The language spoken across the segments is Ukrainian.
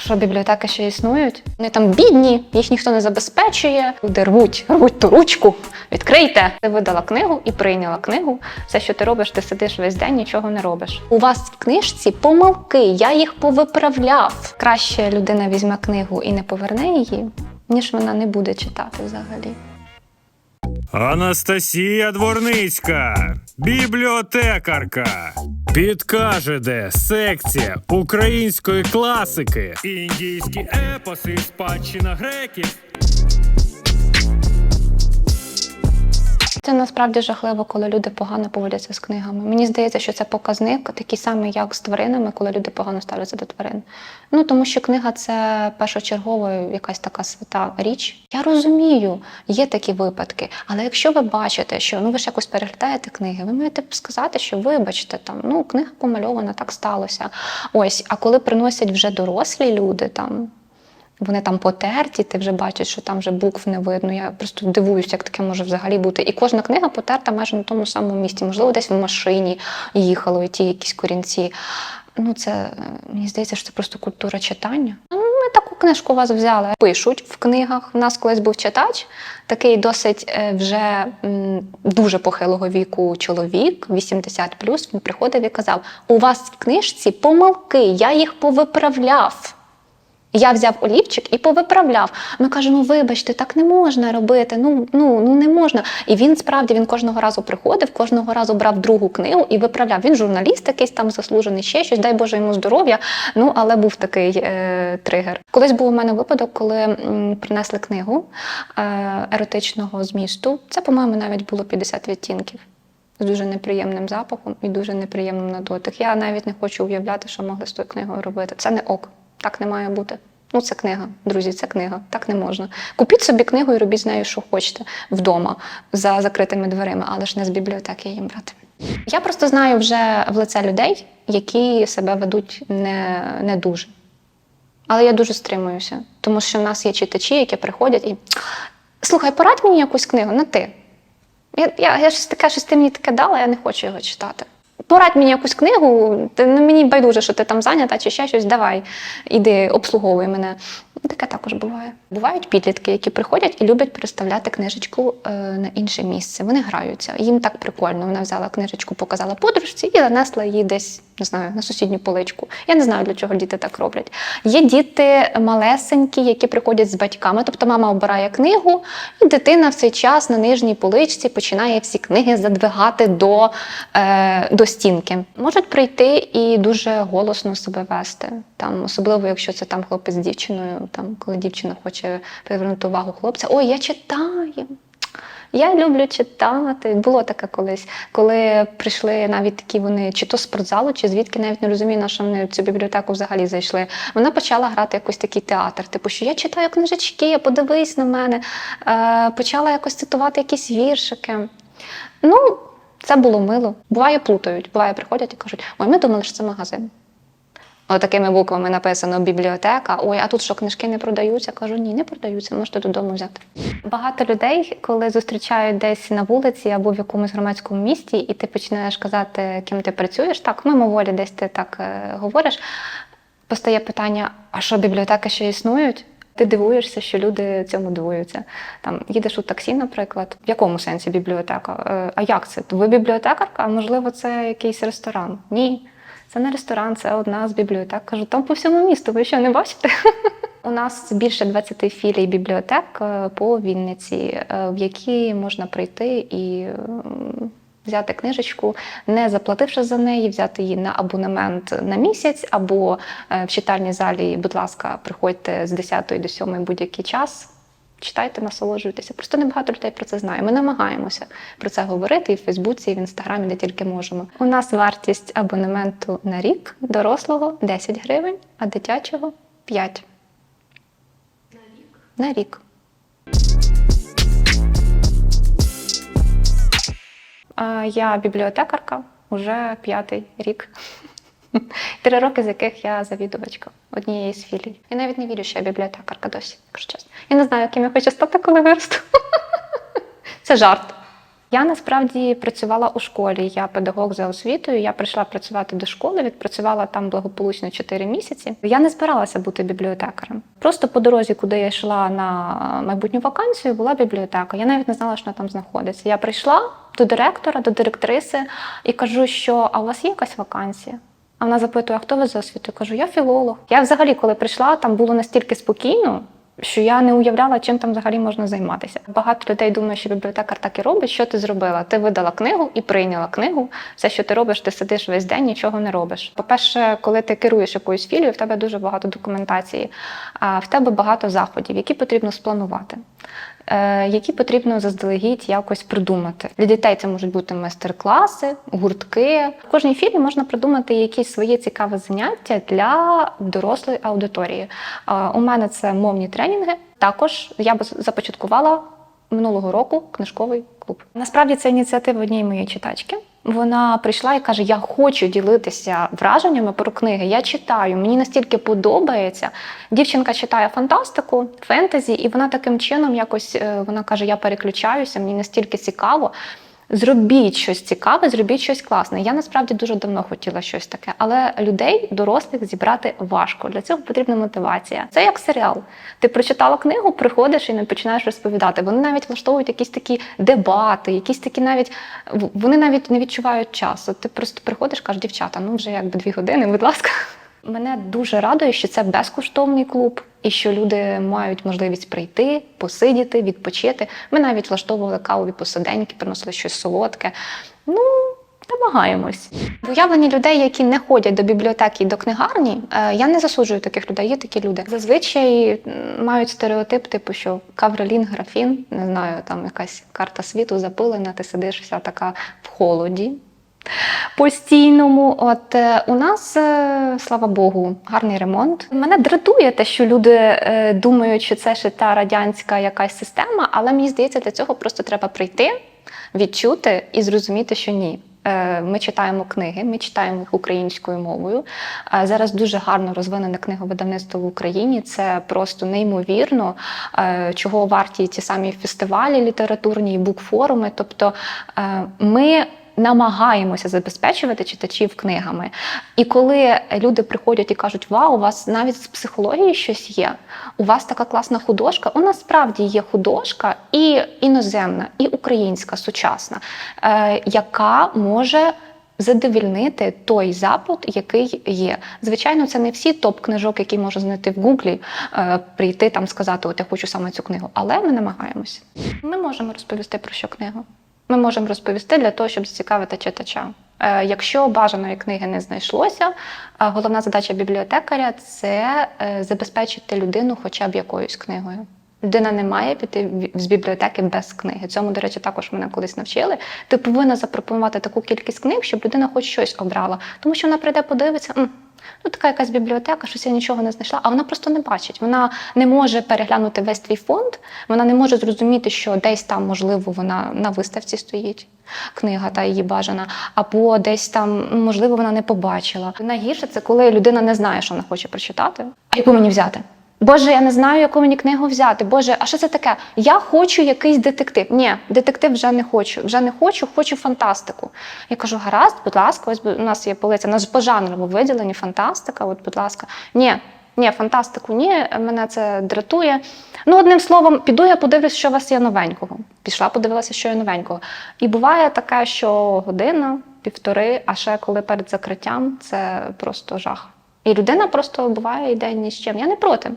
що бібліотеки ще існують? Вони там бідні, їх ніхто не забезпечує. Люди рвуть, рвуть ту ручку. Відкрийте. Ти видала книгу і прийняла книгу. Все, що ти робиш, ти сидиш весь день, нічого не робиш. У вас в книжці помилки, я їх повиправляв. Краще людина візьме книгу і не поверне її, ніж вона не буде читати взагалі. Анастасія Дворницька, бібліотекарка. Підкаже, де секція української класики. Індійські епоси, спадщина греків. Це насправді жахливо, коли люди погано поводяться з книгами. Мені здається, що це показник такий самий, як з тваринами, коли люди погано ставляться до тварин. Ну тому що книга це першочергово якась така свята річ. Я розумію, є такі випадки. Але якщо ви бачите, що ну ви ж якось переглядаєте книги, ви маєте сказати, що вибачте, там ну книга помальована, так сталося. Ось, а коли приносять вже дорослі люди там. Вони там потерті, ти вже бачиш, що там вже букв не видно. Я просто дивуюся, як таке може взагалі бути. І кожна книга потерта майже на тому самому місці. Можливо, десь в машині їхало, ті якісь корінці. Ну, це мені здається, що це просто культура читання. Ну, Ми таку книжку у вас взяли. Пишуть в книгах. У нас колись був читач, такий досить е, вже дуже похилого віку чоловік, 80 Він приходив і казав: у вас в книжці помилки, я їх повиправляв. Я взяв олівчик і повиправляв. Ми кажемо, вибачте, так не можна робити. Ну ну ну не можна. І він справді він кожного разу приходив, кожного разу брав другу книгу і виправляв. Він журналіст, якийсь там заслужений, ще щось, дай Боже йому здоров'я. Ну але був такий е, тригер. Колись був у мене випадок, коли м, принесли книгу е, еротичного змісту. Це, по-моєму, навіть було 50 відтінків. З дуже неприємним запахом і дуже неприємним на дотик. Я навіть не хочу уявляти, що могли з тою книгою робити. Це не ок. Так не має бути. Ну, це книга, друзі, це книга. Так не можна. Купіть собі книгу і робіть з нею, що хочете вдома за закритими дверима, але ж не з бібліотеки її брати. Я просто знаю вже в лице людей, які себе ведуть не, не дуже. Але я дуже стримуюся, тому що в нас є читачі, які приходять і слухай, порадь мені якусь книгу на ти. Я, я, я щось таке, щось ти мені таке дала, я не хочу його читати. Порадь мені якусь книгу, ти, ну, мені байдуже, що ти там зайнята чи ще щось, давай, іди, обслуговуй мене. Ну, Таке також буває. Бувають підлітки, які приходять і люблять переставляти книжечку е, на інше місце. Вони граються. Їм так прикольно. Вона взяла книжечку, показала подружці і занесла її десь, не знаю, на сусідню поличку. Я не знаю, для чого діти так роблять. Є діти малесенькі, які приходять з батьками, тобто мама обирає книгу, і дитина в цей час на нижній поличці починає всі книги задвигати до, е, до стінки. Можуть прийти і дуже голосно себе вести. Там, особливо, якщо це там хлопець з дівчиною, там, коли дівчина хоче привернути увагу хлопця, ой, я читаю. Я люблю читати. Було таке колись, коли прийшли навіть такі вони, чи то з спортзалу, чи звідки навіть не розумію, на що вони в цю бібліотеку взагалі зайшли. Вона почала грати якийсь такий театр, типу, що я читаю книжечки, подивись на мене. Е, почала якось цитувати якісь віршики. Ну, це було мило. Буває, плутають, буває, приходять і кажуть, ой, ми думали, що це магазин. Отакими буквами написано бібліотека. Ой, а тут що книжки не продаються? Кажу, ні, не продаються, можете додому взяти. Багато людей, коли зустрічають десь на вулиці або в якомусь громадському місті, і ти починаєш казати, ким ти працюєш, так, мимоволі десь ти так е, говориш. Постає питання: а що бібліотеки ще існують? Ти дивуєшся, що люди цьому дивуються. Там їдеш у таксі, наприклад, в якому сенсі бібліотека? Е, А як це? Ви бібліотекарка? А можливо, це якийсь ресторан? Ні. Це не ресторан, це одна з бібліотек. Кажу, там по всьому місту, ви що не бачите? У нас більше 20 філій бібліотек е, по Вінниці, е, в які можна прийти і взяти книжечку, не заплативши за неї, взяти її на абонемент на місяць, або е, в читальній залі, будь ласка, приходьте з 10 до 7 будь-який час. Читайте, насолоджуйтеся. Просто небагато людей про це знає. Ми намагаємося про це говорити і в Фейсбуці, і в інстаграмі, де тільки можемо. У нас вартість абонементу на рік дорослого 10 гривень, а дитячого 5. На рік? На рік. Я бібліотекарка уже п'ятий рік. Три роки, з яких я завідувачка однієї з філій. Я навіть не вірю, що я бібліотекарка досі, якщо чесно. Я не знаю, яким я хочу стати, коли виросту. Це жарт. Я насправді працювала у школі. Я педагог за освітою. Я прийшла працювати до школи, відпрацювала там благополучно 4 місяці. Я не збиралася бути бібліотекарем. Просто по дорозі, куди я йшла на майбутню вакансію, була бібліотека. Я навіть не знала, що вона там знаходиться. Я прийшла до директора, до директриси і кажу, що а у вас є якась вакансія? А вона запитує, а хто ви за освітою? Кажу, я філолог. Я взагалі, коли прийшла, там було настільки спокійно, що я не уявляла, чим там взагалі можна займатися. Багато людей думає, що бібліотекар так і робить. Що ти зробила? Ти видала книгу і прийняла книгу. Все, що ти робиш, ти сидиш весь день, нічого не робиш. По-перше, коли ти керуєш якоюсь філією, в тебе дуже багато документації, а в тебе багато заходів, які потрібно спланувати. Е, Які потрібно заздалегідь якось придумати. Для дітей це можуть бути майстер-класи, гуртки. В кожній філі можна придумати якісь свої цікаві заняття для дорослої аудиторії. Е, У мене це мовні тренінги. Також я б започаткувала минулого року книжковий клуб. Насправді це ініціатива однієї моєї читачки. Вона прийшла і каже: Я хочу ділитися враженнями про книги. Я читаю, мені настільки подобається. Дівчинка читає фантастику, фентезі, і вона таким чином якось е, вона каже: Я переключаюся, мені настільки цікаво. Зробіть щось цікаве, зробіть щось класне. Я насправді дуже давно хотіла щось таке, але людей, дорослих, зібрати важко. Для цього потрібна мотивація. Це як серіал. Ти прочитала книгу, приходиш і не починаєш розповідати. Вони навіть влаштовують якісь такі дебати, якісь такі навіть вони навіть не відчувають часу. Ти просто приходиш, кажеш, дівчата, ну вже якби дві години, будь ласка. Мене дуже радує, що це безкоштовний клуб, і що люди мають можливість прийти, посидіти, відпочити. Ми навіть влаштовували кавові посиденьки, приносили щось солодке. Ну, намагаємось. В уявленні людей, які не ходять до бібліотеки і до книгарні, е, я не засуджую таких людей. Є такі люди. Зазвичай мають стереотип, типу, що кавролін, графін, не знаю, там якась карта світу запилена, ти сидиш вся така в холоді постійному. От е, у нас, е, слава Богу, гарний ремонт. Мене дратує те, що люди е, думають, що це ще та радянська якась система, але мені здається, для цього просто треба прийти, відчути і зрозуміти, що ні. Ми читаємо книги, ми читаємо їх українською мовою. Зараз дуже гарно розвинене книговидавництво в Україні. Це просто неймовірно, чого варті ті самі фестивалі літературні, і букфоруми. Тобто ми намагаємося забезпечувати читачів книгами. І коли люди приходять і кажуть, вау, у вас навіть з психології щось є, у вас така класна художка. У нас справді є художка і іноземна, і українська, сучасна, е, яка може. Задовільнити той запит, який є. Звичайно, це не всі топ-книжок, які можна знайти в Гуглі, е, прийти там сказати, от я хочу саме цю книгу. Але ми намагаємося. Ми можемо розповісти про що книгу. Ми можемо розповісти для того, щоб зацікавити читача. Е, Якщо бажаної книги не знайшлося, е, головна задача бібліотекаря це е, забезпечити людину хоча б якоюсь книгою. Людина не має піти з бібліотеки без книги. Цьому, до речі, також мене колись навчили. Ти повинна запропонувати таку кількість книг, щоб людина хоч щось обрала. Тому що вона прийде, подивиться. «М, Ну, така якась бібліотека, щось я нічого не знайшла, а вона просто не бачить. Вона не може переглянути весь твій фонд, вона не може зрозуміти, що десь там, можливо, вона на виставці стоїть. Книга та її бажана, або десь там, ну, можливо, вона не побачила. Найгірше це коли людина не знає, що вона хоче прочитати. А яку мені взяти? Боже, я не знаю, яку мені книгу взяти. Боже, а що це таке? Я хочу якийсь детектив. Ні, детектив вже не хочу. Вже не хочу, хочу фантастику. Я кажу, гаразд, будь ласка, ось у нас є полиця, у нас по жанрову виділені фантастика. От, будь ласка, ні. Ні, фантастику, ні, мене це дратує. Ну, одним словом, піду я подивлюсь, що у вас є новенького. Пішла, подивилася, що є новенького. І буває таке, що година, півтори, а ще коли перед закриттям це просто жах. І людина просто буває йде ні з чим. Я не проти.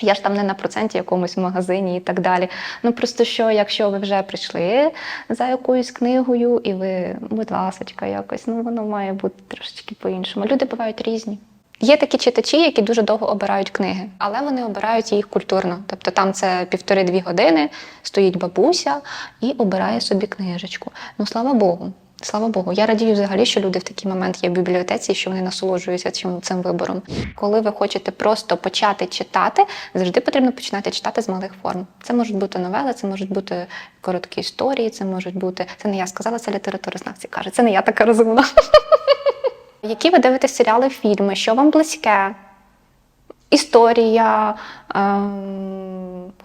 Я ж там не на проценті якомусь в магазині і так далі. Ну просто що, якщо ви вже прийшли за якоюсь книгою, і ви, будь ласочка, якось, ну воно має бути трошечки по-іншому. Люди бувають різні. Є такі читачі, які дуже довго обирають книги, але вони обирають їх культурно. Тобто там це півтори-дві години, стоїть бабуся і обирає собі книжечку. Ну слава Богу. Слава Богу, я радію взагалі, що люди в такий момент є в бібліотеці, що вони насолоджуються цим, цим вибором. Коли ви хочете просто почати читати, завжди потрібно починати читати з малих форм. Це можуть бути новели, це можуть бути короткі історії, це можуть бути. Це не я сказала, це літературознавці каже. Це не я така розумна. Які ви дивитесь серіали, фільми? Що вам близьке? Історія, ем,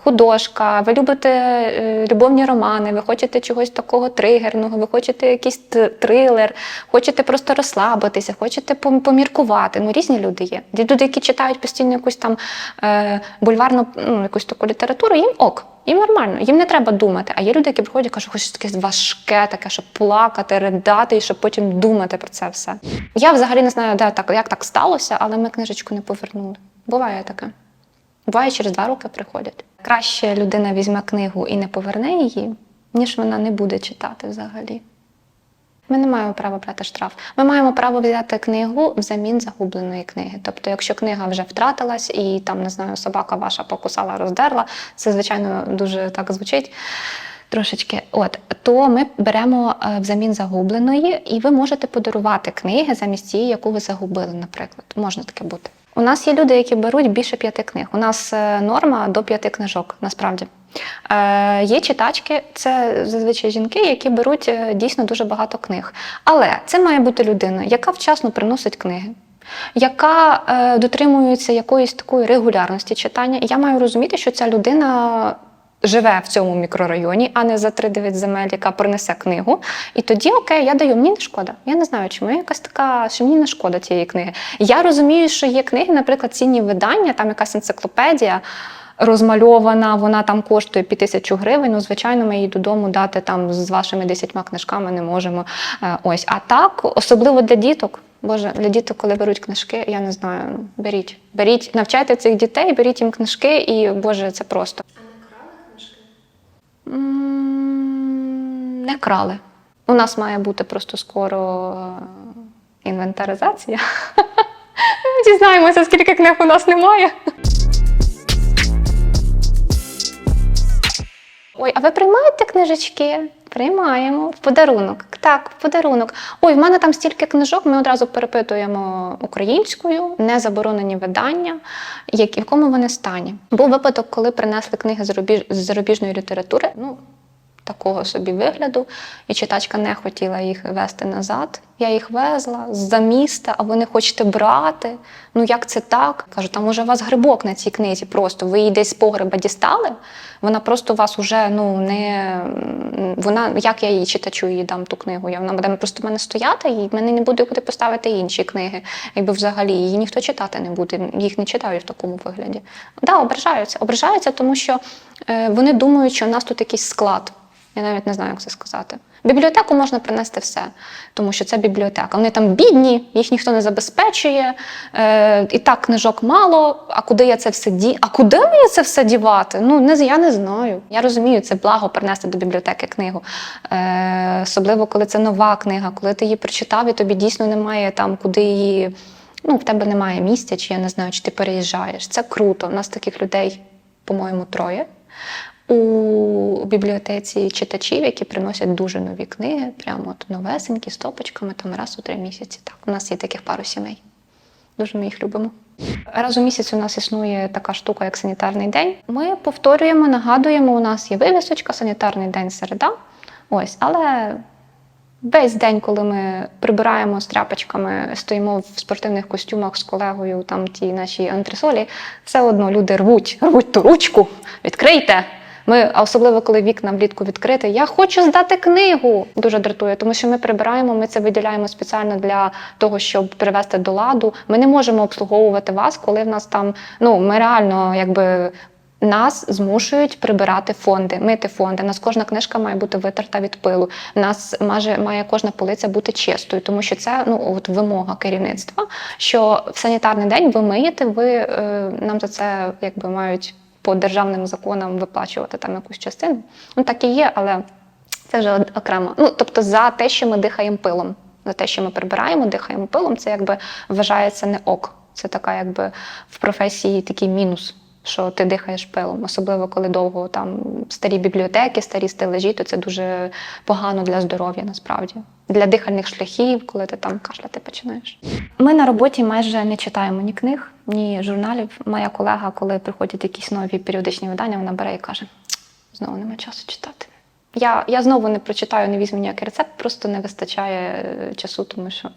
художка, ви любите е, любовні романи, ви хочете чогось такого тригерного, ви хочете якийсь трилер, хочете просто розслабитися, хочете поміркувати. Ну, різні люди є. Люди, які читають постійно якусь там е, бульварну ну, якусь таку літературу, їм ок. Їм нормально, їм не треба думати. А є люди, які приходять кажуть, хочуть таке важке, таке, щоб плакати, ридати, і щоб потім думати про це все. Я взагалі не знаю, де так, як так сталося, але ми книжечку не повернули. Буває таке. Буває, через два роки приходять. Краще людина візьме книгу і не поверне її, ніж вона не буде читати взагалі. Ми не маємо права брати штраф. Ми маємо право взяти книгу взамін загубленої книги. Тобто, якщо книга вже втратилась і там, не знаю, собака ваша покусала, роздерла, це, звичайно, дуже так звучить. Трошечки, от то ми беремо е, взамін загубленої, і ви можете подарувати книги замість тієї, яку ви загубили, наприклад. Можна таке бути. У нас є люди, які беруть більше п'яти книг. У нас е, норма до п'яти книжок, насправді. Е, є читачки, це зазвичай жінки, які беруть е, дійсно дуже багато книг. Але це має бути людина, яка вчасно приносить книги. Яка е, дотримується якоїсь такої регулярності читання, і я маю розуміти, що ця людина живе в цьому мікрорайоні, а не за 3-9 земель, яка принесе книгу. І тоді окей, я даю, мені не шкода. Я не знаю, чому я якась така, що мені не шкода цієї книги. Я розумію, що є книги, наприклад, цінні видання, там якась енциклопедія. Розмальована, вона там коштує під тисячу гривень. Ну, звичайно, ми її додому дати там з вашими десятьма книжками не можемо. Е, Ось, а так, особливо для діток. Боже, для діток, коли беруть книжки, я не знаю. ну, Беріть, беріть, навчайте цих дітей, беріть їм книжки, і Боже, це просто. Не крали. У нас має бути просто скоро е, інвентаризація. Дізнаємося, скільки книг у нас немає. Ой, а ви приймаєте книжечки? Приймаємо в подарунок. Так, в подарунок. Ой, в мене там стільки книжок. Ми одразу перепитуємо українською, не заборонені видання, як, в якому вони стані. Був випадок, коли принесли книги з зарубіж- зарубіжної літератури. Ну, такого собі вигляду, і читачка не хотіла їх вести назад. Я їх везла з-за міста, а ви не хочете брати. Ну як це так? Кажу, там може у вас грибок на цій книзі. Просто ви її десь з погреба дістали. Вона просто вас уже ну не вона. Як я її читачу її дам ту книгу? Вона буде просто в мене стояти, і в мене не буде куди поставити інші книги. Якби взагалі її ніхто читати не буде. Їх не читають в такому вигляді. Да, ображаються. Ображаються, тому що е, вони думають, що у нас тут якийсь склад. Я навіть не знаю, як це сказати. Бібліотеку можна принести все, тому що це бібліотека. Вони там бідні, їх ніхто не забезпечує, е, і так книжок мало. А куди я це все ді? А куди мені це все дівати? Ну не я не знаю. Я розумію, це благо принести до бібліотеки книгу. Е, особливо, коли це нова книга, коли ти її прочитав, і тобі дійсно немає там, куди її. Ну, в тебе немає місця, чи я не знаю, чи ти переїжджаєш. Це круто. У нас таких людей, по-моєму, троє у бібліотеці читачів, які приносять дуже нові книги, прямо от новесенькі, з топочками, там раз у три місяці. Так, у нас є таких пару сімей. Дуже ми їх любимо. Раз у місяць у нас існує така штука, як санітарний день. Ми повторюємо, нагадуємо, у нас є вивісочка, санітарний день середа. Ось, але весь день, коли ми прибираємо з тряпочками, стоїмо в спортивних костюмах з колегою, там ті наші антресолі, все одно люди рвуть, рвуть ту ручку, відкрийте. Ми, а особливо коли вікна влітку відкрити, я хочу здати книгу. Дуже дратує, тому що ми прибираємо, ми це виділяємо спеціально для того, щоб привести до ладу. Ми не можемо обслуговувати вас, коли в нас там ну ми реально якби. Нас змушують прибирати фонди, мити фонди. Нас кожна книжка має бути витерта від пилу. Нас має, має кожна полиця бути чистою, тому що це ну от вимога керівництва. Що в санітарний день ви миєте, ви е, нам за це якби мають по державним законам виплачувати там якусь частину. Ну так і є, але це вже окремо. Ну тобто за те, що ми дихаємо пилом, за те, що ми прибираємо, дихаємо пилом, це якби вважається не ок. Це така, якби в професії такий мінус. Що ти дихаєш пилом, особливо коли довго там старі бібліотеки, старі стележі, то це дуже погано для здоров'я насправді. Для дихальних шляхів, коли ти там кашляти починаєш. Ми на роботі майже не читаємо ні книг, ні журналів. Моя колега, коли приходять якісь нові періодичні видання, вона бере і каже: знову нема часу читати. Я, я знову не прочитаю, не візьму ніякий рецепт, просто не вистачає е, часу, тому що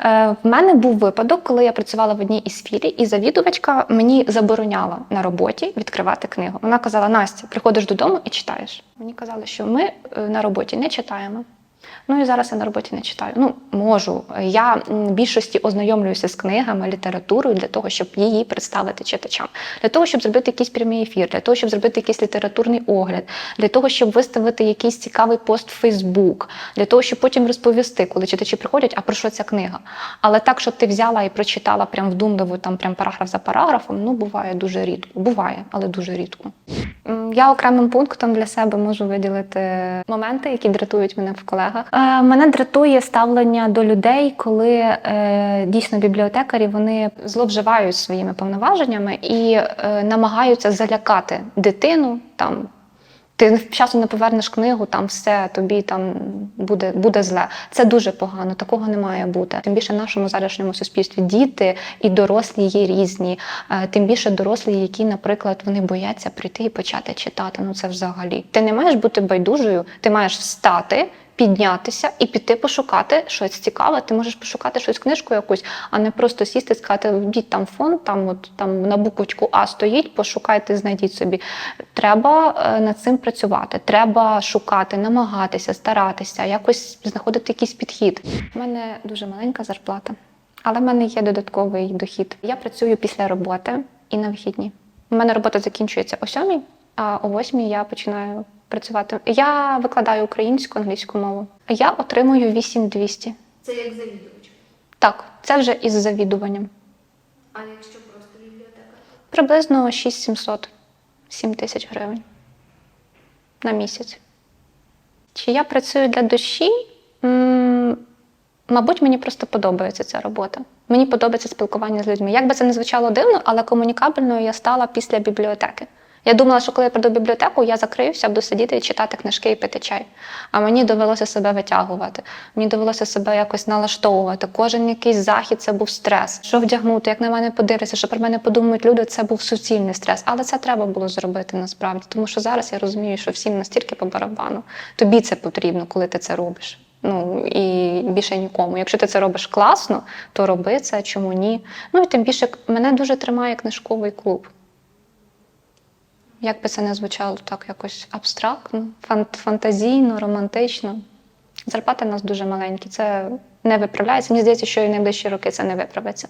е, в мене був випадок, коли я працювала в одній із філій, і завідувачка мені забороняла на роботі відкривати книгу. Вона казала: Настя, приходиш додому і читаєш. Мені казали, що ми е, на роботі не читаємо. Ну і зараз я на роботі не читаю. Ну, можу. Я в більшості ознайомлююся з книгами, літературою для того, щоб її представити читачам, для того, щоб зробити якийсь прямий ефір, для того, щоб зробити якийсь літературний огляд, для того, щоб виставити якийсь цікавий пост в Фейсбук, для того, щоб потім розповісти, коли читачі приходять, а про що ця книга. Але так, щоб ти взяла і прочитала прям вдумливо, там прям параграф за параграфом, ну буває дуже рідко. Буває, але дуже рідко. Я окремим пунктом для себе можу виділити моменти, які дратують мене в колегах. Е, мене дратує ставлення до людей, коли е, дійсно бібліотекарі вони зловживають своїми повноваженнями і е, намагаються залякати дитину там. Ти часом не повернеш книгу, там все тобі там буде, буде зле. Це дуже погано, такого не має бути. Тим більше в нашому зараз суспільстві діти і дорослі є різні. Е, Тим більше дорослі, які, наприклад, вони бояться прийти і почати читати. Ну це взагалі. Ти не маєш бути байдужою, ти маєш встати. Піднятися і піти пошукати щось цікаве. Ти можеш пошукати щось книжку якусь, а не просто сісти і сказати, вбіть там фонд, там от там на буквочку А стоїть, пошукайте, знайдіть собі. Треба е, над цим працювати. Треба шукати, намагатися, старатися, якось знаходити якийсь підхід. У мене дуже маленька зарплата, але в мене є додатковий дохід. Я працюю після роботи і на вихідні. У мене робота закінчується о сьомій, а о восьмій я починаю працювати. Я викладаю українську, англійську мову. Я отримую 8200. Це як завідувач. Так, це вже із завідуванням. А якщо просто бібліотека? Приблизно 6700, 7 тисяч гривень на місяць. Чи я працюю для душі? М, Мабуть, мені просто подобається ця робота. Мені подобається спілкування з людьми. Як би це не звучало дивно, але комунікабельною я стала після бібліотеки. Я думала, що коли я прийду в бібліотеку, я закриюся, буду сидіти і читати книжки і пити чай. А мені довелося себе витягувати. Мені довелося себе якось налаштовувати. Кожен якийсь захід це був стрес. Що вдягнути, як на мене подивитися, що про мене подумають люди, це був суцільний стрес. Але це треба було зробити насправді. Тому що зараз я розумію, що всім настільки по барабану. Тобі це потрібно, коли ти це робиш. Ну і більше нікому. Якщо ти це робиш класно, то роби це, чому ні. Ну і тим більше мене дуже тримає книжковий клуб. Як би це не звучало так якось абстрактно, фан- фантазійно, романтично. Зарплати в нас дуже маленькі. Це не виправляється. Мені здається, що і найближчі роки це не виправиться.